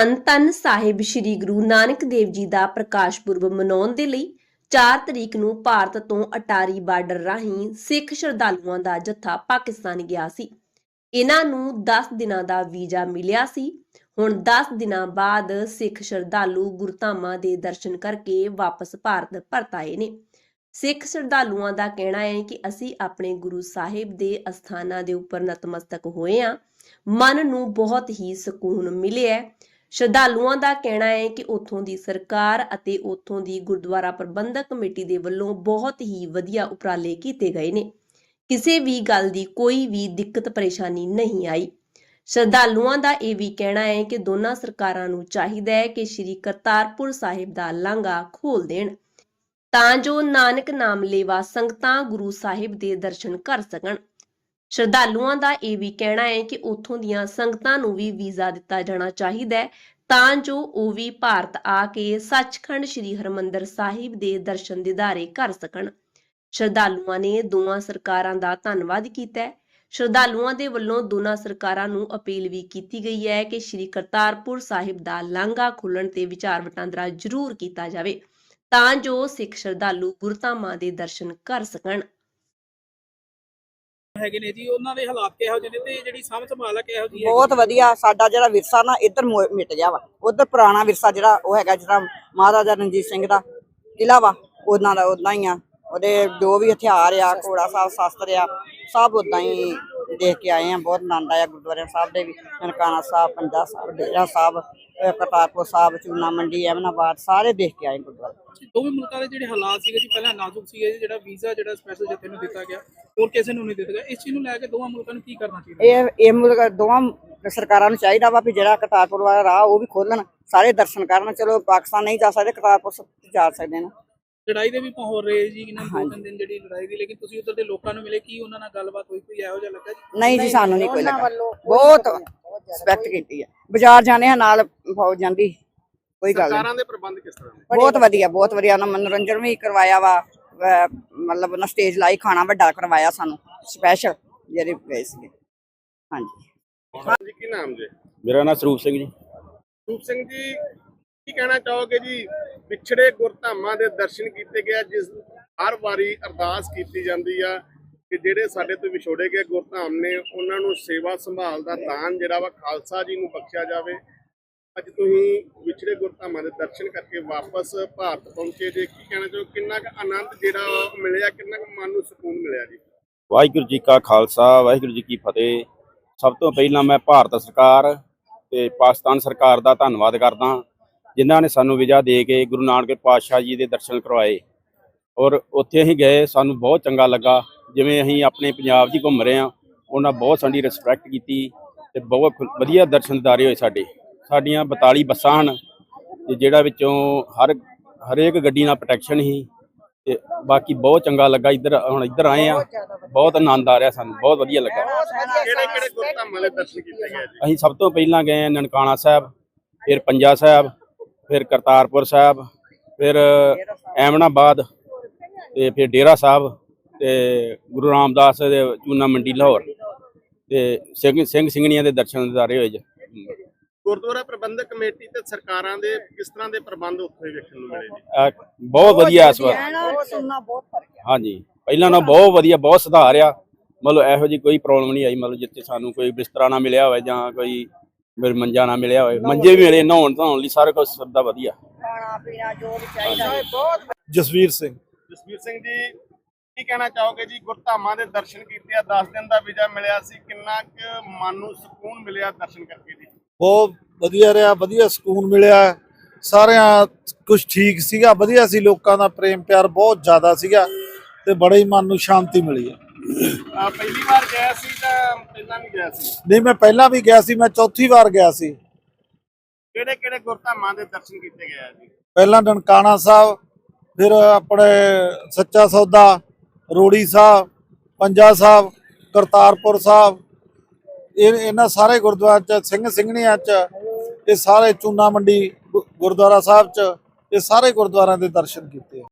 ਧੰਨ ਧੰਨ ਸਾਹਿਬ ਸ੍ਰੀ ਗੁਰੂ ਨਾਨਕ ਦੇਵ ਜੀ ਦਾ ਪ੍ਰਕਾਸ਼ ਪੁਰਬ ਮਨਾਉਣ ਦੇ ਲਈ 4 ਤਰੀਕ ਨੂੰ ਭਾਰਤ ਤੋਂ ਅਟਾਰੀ ਬਾਰਡਰ ਰਾਹੀਂ ਸਿੱਖ ਸ਼ਰਧਾਲੂਆਂ ਦਾ ਜੱਥਾ ਪਾਕਿਸਤਾਨ ਗਿਆ ਸੀ। ਇਹਨਾਂ ਨੂੰ 10 ਦਿਨਾਂ ਦਾ ਵੀਜ਼ਾ ਮਿਲਿਆ ਸੀ। ਹੁਣ 10 ਦਿਨਾਂ ਬਾਅਦ ਸਿੱਖ ਸ਼ਰਧਾਲੂ ਗੁਰਧਾਮਾਂ ਦੇ ਦਰਸ਼ਨ ਕਰਕੇ ਵਾਪਸ ਭਾਰਤ ਪਰਤ ਆਏ ਨੇ। ਸਿੱਖ ਸ਼ਰਧਾਲੂਆਂ ਦਾ ਕਹਿਣਾ ਹੈ ਕਿ ਅਸੀਂ ਆਪਣੇ ਗੁਰੂ ਸਾਹਿਬ ਦੇ ਅਸਥਾਨਾਂ ਦੇ ਉੱਪਰ ਨਤਮਸਤਕ ਹੋਏ ਹਾਂ। ਮਨ ਨੂੰ ਬਹੁਤ ਹੀ ਸਕੂਨ ਮਿਲਿਆ ਸ਼ਰਧਾਲੂਆਂ ਦਾ ਕਹਿਣਾ ਹੈ ਕਿ ਉੱਥੋਂ ਦੀ ਸਰਕਾਰ ਅਤੇ ਉੱਥੋਂ ਦੀ ਗੁਰਦੁਆਰਾ ਪ੍ਰਬੰਧਕ ਕਮੇਟੀ ਦੇ ਵੱਲੋਂ ਬਹੁਤ ਹੀ ਵਧੀਆ ਉਪਰਾਲੇ ਕੀਤੇ ਗਏ ਨੇ। ਕਿਸੇ ਵੀ ਗੱਲ ਦੀ ਕੋਈ ਵੀ ਦਿੱਕਤ ਪਰੇਸ਼ਾਨੀ ਨਹੀਂ ਆਈ। ਸ਼ਰਧਾਲੂਆਂ ਦਾ ਇਹ ਵੀ ਕਹਿਣਾ ਹੈ ਕਿ ਦੋਨਾਂ ਸਰਕਾਰਾਂ ਨੂੰ ਚਾਹੀਦਾ ਹੈ ਕਿ ਸ੍ਰੀ ਕਰਤਾਰਪੁਰ ਸਾਹਿਬ ਦਾ ਲਾਂਘਾ ਖੋਲ ਦੇਣ। ਤਾਂ ਜੋ ਨਾਨਕ ਨਾਮ ਲੇਵਾ ਸੰਗਤਾਂ ਗੁਰੂ ਸਾਹਿਬ ਦੇ ਦਰਸ਼ਨ ਕਰ ਸਕਣ। ਸ਼ਰਧਾਲੂਆਂ ਦਾ ਇਹ ਵੀ ਕਹਿਣਾ ਹੈ ਕਿ ਉੱਥੋਂ ਦੀਆਂ ਸੰਗਤਾਂ ਨੂੰ ਵੀ ਵੀਜ਼ਾ ਦਿੱਤਾ ਜਾਣਾ ਚਾਹੀਦਾ ਹੈ, ਤਾਂ ਜੋ ਉਹ ਵੀ ਭਾਰਤ ਆ ਕੇ ਸੱਚਖੰਡ ਸ੍ਰੀ ਹਰਮੰਦਰ ਸਾਹਿਬ ਦੇ ਦਰਸ਼ਨ ਦਿਦਾਰੇ ਕਰ ਸਕਣ। ਸ਼ਰਧਾਲੂਆਂ ਨੇ ਦੋਵਾਂ ਸਰਕਾਰਾਂ ਦਾ ਧੰਨਵਾਦ ਕੀਤਾ ਹੈ। ਸ਼ਰਧਾਲੂਆਂ ਦੇ ਵੱਲੋਂ ਦੋਨਾਂ ਸਰਕਾਰਾਂ ਨੂੰ ਅਪੀਲ ਵੀ ਕੀਤੀ ਗਈ ਹੈ ਕਿ ਸ੍ਰੀ ਕਰਤਾਰਪੁਰ ਸਾਹਿਬ ਦਾ ਲਾਂਘਾ ਖੁੱਲਣ ਤੇ ਵਿਚਾਰ ਵਟਾਂਦਰਾ ਜ਼ਰੂਰ ਕੀਤਾ ਜਾਵੇ, ਤਾਂ ਜੋ ਸਿੱਖ ਸ਼ਰਧਾਲੂ ਗੁਰਧਾਮਾਂ ਦੇ ਦਰਸ਼ਨ ਕਰ ਸਕਣ। ਹੈਗੇ ਨੇ ਜੀ ਉਹਨਾਂ ਦੇ ਹਾਲਾਤ ਕਿਹੋ ਜਿਹੇ ਨੇ ਤੇ ਜਿਹੜੀ ਸਾਂਭ ਸੰਭਾਲ ਹੈ ਕਿਹੋ ਜਿਹੀ ਹੈ ਬਹੁਤ ਵਧੀਆ ਸਾਡਾ ਜਿਹੜਾ ਵਿਰਸਾ ਨਾ ਇੱਧਰ ਮੁ- ਮਿਟ ਗਿਆ ਵਾ। ਉਧਰ ਪੁਰਾਣਾ ਵਿਰਸਾ ਜਿਹੜਾ ਉਹ ਹੈਗਾ ਜਿਹੜਾ ਮਹਾਰਾਜਾ ਰਣਜੀਤ ਸਿੰਘ ਦਾ ਕਿਲਾ ਵਾ ਉਹਨਾਂ ਦਾ ਉਦਾਂ ਹੀ ਆ। ਉਹਦੇ ਜੋ ਵੀ ਹਥਿਆਰ ਆ ਘੋੜਾ ਸਾਹਿਬ ਸ਼ਾਸਤਰ ਆ ਸਭ ਉਦਾਂ ਹੀ ਦੇਖ ਕੇ ਆਏ ਆ। ਬਹੁਤ ਆਨੰਦ ਆਇਆ ਗੁਰਦੁਆਰੇ ਸਾਹਿਬ ਦੇ ਵੀ ਨਨਕਾਣਾ ਸਾਹਿਬ ਪੰਜਾ ਸਾਹਿਬ ਡੇਰਾ ਸਾਹਿਬ। ਅਹ ਕਰਤਾਰਪੁਰ ਸਾਹਿਬ ਚੂਨਾ ਮੰਡੀ ਐਮਨਾਬਾਦ ਸਾਰੇ ਦੇਖ ਕੇ ਆਏ ਗੁਰਦੁਆਰੇ। ਦੋਵੇਂ ਮੁਲਕਾਂ ਦੇ ਜਿਹੜੇ ਹਾਲਾਤ ਸੀਗੇ ਜੀ ਪਹਿਲਾਂ ਨਾਜ਼ੁਕ ਸੀਗੇ ਜੀ, ਜਿਹੜਾ ਵੀਜ਼ਾ ਜਿਹੜਾ ਸਪੈਸ਼ਲ ਜੱਥੇ ਨੂੰ ਦਿੱਤਾ ਗਿਆ ਹੋਰ ਕਿਸੇ ਨੂੰ ਨਹੀਂ ਦਿੱਤਾ ਗਿਆ। ਇਸ ਚੀਜ਼ ਨੂੰ ਲੈ ਕੇ ਦੋਵਾਂ ਮੁਲਕਾਂ ਨੂੰ ਕੀ ਕਰਨਾ ਚਾਹੀਦਾ? ਇਹ ਇਹ ਮੁਲਕ ਦੋਵਾਂ ਸਰਕਾਰਾਂ ਨੂੰ ਚਾਹੀਦਾ ਵਾ ਵੀ ਜਿਹੜਾ ਕਰਤਾਰਪੁਰ ਵਾਲਾ ਰਾਹ ਉਹ ਵੀ ਖੋਲਣ ਸਾਰੇ ਦਰਸ਼ਨ ਕਰਨ। ਚਲੋ ਪਾਕਿਸਤਾਨ ਨਹੀਂ ਜਾ ਸਕਦੇ ਕਰਤਾਰਪੁਰ ਸ- ਜਾ ਸਕਦੇ ਨੇ। ਲੜਾਈ ਦੇ ਵੀ ਮਾਹੌਲ ਰਹੇ ਜੀ ਇਹਨਾਂ ਦੋ ਤਿੰਨ ਦਿਨ ਜਿਹੜੀ ਲੜਾਈ ਦੀ ਲੇਕਿਨ ਤੁਸੀਂ ਉੱਧਰ ਦੇ ਲੋਕਾਂ ਨੂੰ ਮਿਲੇ ਕੀ ਉਹਨਾਂ ਨਾਲ ਗੱਲਬਾਤ ਹੋਈ ਕੋਈ ਇਹੋ ਜਿਹਾ ਲੱਗਾ ਜੀ? ਨਹੀਂ ਜੀ ਸਾਨੂੰ ਨਹੀਂ ਕੋਈ ਲੱਗਾ। ਬਹੁਤ ਰਿਸਪੈਕਟ ਕੀਤੀ ਹੈ ਬਾਜ਼ਾਰ ਜਾਣੇ ਆ ਨਾਲ ਫੌਜ ਜਾਂਦੀ। ਕੋਈ ਗੱਲ ਨਹੀਂ। ਸਰਕਾਰਾਂ ਦੇ ਪ੍ਰਬੰਧ ਕਿਸ ਤਰ੍ਹਾਂ ਨੇ? ਬਹੁਤ ਵਧੀਆ ਬਹੁਤ ਵਧੀਆ। ਉਹਨਾਂ ਮਨੋਰੰਜਨ ਵੀ ਕਰਵਾਇਆ ਵਾ। ਅਹ ਮਤਲਬ ਉਹਨਾਂ ਸਟੇਜ ਲਾਈ ਖਾਣਾ ਵੱਡਾ ਕਰਵਾਇਆ ਸਾਨੂੰ। ਸਪੈਸ਼ਲ ਜਿਹੜੇ ਗਏ ਸੀ ਹਾਂਜੀ। ਜੀ ਕੀ ਨਾਮ ਜੀ? ਮੇਰਾ ਨਾਮ ਸਰੂਪ ਸਿੰਘ ਜੀ। ਰੂਪ ਸਿੰਘ ਜੀ ਕੀ ਕਹਿਣਾ ਚਾਹੋਗੇ ਜੀ? ਵਿਛੜੇ ਗੁਰਧਾਮਾਂ ਦੇ ਦਰਸ਼ਨ ਕੀਤੇ ਗਏ ਆ, ਜਿਸ ਹਰ ਵਾਰੀ ਅਰਦਾਸ ਕੀਤੀ ਜਾਂਦੀ ਆ। ਕਿ ਜਿਹੜੇ ਸਾਡੇ ਤੋਂ ਵਿਛੋੜੇ ਗਏ ਗੁਰਧਾਮ ਨੇ, ਉਹਨਾਂ ਨੂੰ ਸੇਵਾ ਸੰਭਾਲ ਦਾ ਦਾਨ ਜਿਹੜਾ ਵਾ ਖਾਲਸਾ ਜੀ ਨੂੰ ਬਖਸ਼ਿਆ ਜਾਵੇ। ਅੱਜ ਤੁਸੀਂ ਵਿਛੜੇ ਗੁਰਧਾਮਾਂ ਦੇ ਦਰਸ਼ਨ ਕਰਕੇ ਵਾਪਸ ਭਾਰਤ ਪਹੁੰਚੇ ਜੇ, ਕੀ ਕਹਿਣਾ ਚਾਹੋ ਕਿੰਨਾ ਕੁ ਆਨੰਦ ਜਿਹੜਾ ਵਾ ਮਿਲਿਆ, ਕਿੰਨਾ ਕੁ ਮਨ ਨੂੰ ਸਕੂਨ ਮਿਲਿਆ ਜੀ? ਵਾਹਿਗੁਰੂ ਜੀ ਕਾ ਖਾਲਸਾ, ਵਾਹਿਗੁਰੂ ਜੀ ਕੀ ਫਤਿਹ। ਸਭ ਤੋਂ ਪਹਿਲਾਂ ਮੈਂ ਭਾਰਤ ਸਰਕਾਰ ਤੇ ਪਾਕਿਸਤਾਨ ਸਰਕਾਰ ਦਾ ਧੰਨਵਾਦ ਕਰਦਾ ਜਿਨ੍ਹਾਂ ਨੇ ਸਾਨੂੰ ਵੀਜ਼ਾ ਦੇ ਕੇ ਗੁਰੂ ਨਾਨਕ ਪਾਤਸ਼ਾਹ ਜੀ ਦੇ ਦਰਸ਼ਨ ਕਰਵਾਏ। ਔਰ ਉੱਥੇ ਅਸੀਂ ਗਏ, ਸਾਨੂੰ ਬਹੁਤ ਚੰਗਾ ਲੱਗਾ। ਜਿਵੇਂ ਅਸੀਂ ਆਪਣੇ ਪੰਜਾਬ 'ਚ ਹੀ ਘੁੰਮ ਰਹੇ ਹਾਂ ਉਹਨਾਂ ਬਹੁਤ ਸਾਡੀ ਰਿਸਪੈਕਟ ਕੀਤੀ ਤੇ ਬਹੁਤ ਵਧੀਆ ਦਰਸ਼ਨਦਾਰੇ ਹੋਏ ਸਾਡੇ। ਸਾਡੀਆਂ 42 ਬੱਸਾਂ ਹਨ ਤੇ ਜਿਹੜਾ ਵਿੱਚੋਂ ਹਰ ਹਰੇਕ ਗੱਡੀ ਨਾਲ ਪ੍ਰੋਟੈਕਸ਼ਨ ਸੀ ਤੇ ਬਾਕੀ ਬਹੁਤ ਚੰਗਾ ਲੱਗਾ ਇੱਧਰ ਹੁਣ ਇੱਧਰ ਆਏ ਆ ਬਹੁਤ ਆਨੰਦ ਆ ਰਿਹਾ ਸਾਨੂੰ ਬਹੁਤ ਵਧੀਆ ਲੱਗਾ। ਕਿਹੜੇ ਕਿਹੜੇ ਗੁਰਧਾਮਾਂ ਦੇ ਦਰਸ਼ਨ ਕੀਤੇ ਗਏ ਜੀ? ਅਸੀਂ ਸਭ ਤੋਂ ਪਹਿਲਾਂ ਗਏ ਹਾਂ ਨਨਕਾਣਾ ਸਾਹਿਬ ਫਿਰ ਪੰਜਾ ਸਾਹਿਬ ਫਿਰ ਕਰਤਾਰਪੁਰ ਸਾਹਿਬ ਫਿਰ ਐਮਨਾਬਾਦ ਤੇ ਫਿਰ ਡੇਰਾ ਸਾਹਿਬ। ਤੇ ਗੁਰੂ ਰਾਮਦਾਸ ਦੇ ਚੂਨਾ ਮੰਡੀ ਲਾਹੌਰ ਤੇ ਸਿੰਘ ਸਿੰਘ ਸਿੰਘਣੀਆਂ ਦੇ ਦਰਸ਼ਨ ਦਿਦਾਰੇ ਹੋਏ ਜੀ। ਗੁਰਦੁਆਰਾ ਪ੍ਰਬੰਧਕ ਕਮੇਟੀ ਤੇ ਸਰਕਾਰਾਂ ਦੇ ਕਿਸ ਤਰ੍ਹਾਂ ਦੇ ਪ੍ਰਬੰਧ ਉੱਥੇ ਵੇਖਣ ਨੂੰ ਮਿਲੇ ਜੀ? ਅਹ ਬਹੁਤ ਵਧੀਆ ਇਸ ਵਾਰ। ਹਾਂਜੀ। ਪਹਿਲਾਂ ਨਾਲੋਂ ਬਹੁਤ ਵਧੀਆ ਬਹੁਤ ਸੁਧਾਰ ਆ। ਮਤਲਬ ਇਹੋ ਜੀ ਕੋਈ ਪ੍ਰੋਬਲਮ ਨਹੀਂ ਆਈ ਮਤਲਬ ਜਿੱਥੇ ਸਾਨੂੰ ਕੋਈ ਬਿਸਤਰਾ ਨਾ ਮਿਲਿਆ ਹੋਵੇ ਜਾਂ ਕੋਈ ਮੇਰੇ ਮੰਜਾ ਨਾ ਮਿਲਿਆ ਹੋਵੇ। ਮੰਜੇ ਵੀ ਮਿਲੇ ਨਹਾਉਣ ਧੋਣ ਲਈ ਸਾਰਾ ਕੁਝ ਸਭ ਦਾ ਵਧੀਆ। ਖਾਣਾ ਪੀਣਾ ਜੋ ਵੀ ਚਾਹੀਦਾ। ਹੈ ਬਹੁਤ ਜਸਵੀਰ ਸਿੰਘ। ਜਸਵੀਰ ਸਿੰਘ ਜੀ ਕੀ ਕਹਿਣਾ ਚਾਹੋਗੇ ਜੀ? ਗੁਰਧਾਮਾਂ ਦੇ ਦਰਸ਼ਨ ਕੀਤੇ ਆ 10 ਦਿਨ ਦਾ ਵੀਜ਼ਾ ਮਿਲਿਆ ਸੀ। ਕਿੰਨਾ ਕੁ ਮਨ ਨੂੰ ਸਕੂਨ ਮਿਲਿਆ ਦਰਸ਼ਨ ਕਰਕੇ ਜੀ? ਬਹੁਤ ਵਧੀਆ ਰਿਹਾ ਵਧੀਆ ਸਕੂਨ ਮਿਲਿਆ। ਸਾਰਿਆਂ ਕੁਝ ਠੀਕ ਸੀਗਾ ਵਧੀਆ ਸੀ। ਲੋਕਾਂ ਦਾ ਪ੍ਰੇਮ ਪਿਆਰ ਬਹੁਤ ਜ਼ਿਆਦਾ ਸੀਗਾ ਤੇ ਬੜੇ ਹੀ ਮਨ ਨੂੰ ਸ਼ਾਂਤੀ ਮਿਲੀ ਆ। ਪਹਿਲੀ ਵਾਰ ਗਿਆ ਸੀ ਤਾਂ ਪਹਿਲਾਂ ਵੀ ਗਿਆ ਸੀ? ਨਹੀਂ ਮੈਂ ਪਹਿਲਾਂ ਵੀ ਗਿਆ ਸੀ ਮੈਂ ਚੌਥੀ ਵਾਰ ਗਿਆ ਸੀ। ਕਿਹੜੇ ਕਿਹੜੇ ਗੁਰਧਾਮਾਂ ਦੇ ਦਰਸ਼ਨ ਕੀਤੇ ਗਏ ਆ ਜੀ? ਪਹਿਲਾਂ ਨਨਕਾਣਾ ਸਾਹਿਬ ਫਿਰ ਆਪਣੇ ਸੱਚਾ ਸੌਦਾ ਰੋੜੀ ਸਾਹਿਬ, ਪੰਜਾ ਸਾਹਿਬ, ਕਰਤਾਰਪੁਰ ਸਾਹਿਬ, ਇਹ ਇਹਨਾਂ ਸਾਰੇ ਗੁਰਦੁਆਰਿਆਂ ਚ, ਸਿੰਘ ਸਿੰਘਣੀਆਂ ਚ, ਇਹ ਸਾਰੇ ਚੂਨਾ ਮੰਡੀ ਗੁ- ਗੁਰਦੁਆਰਾ ਸਾਹਿਬ ਚ, ਇਹ ਸਾਰੇ ਗੁਰਦੁਆਰਿਆਂ ਦੇ ਦਰਸ਼ਨ ਕੀਤੇ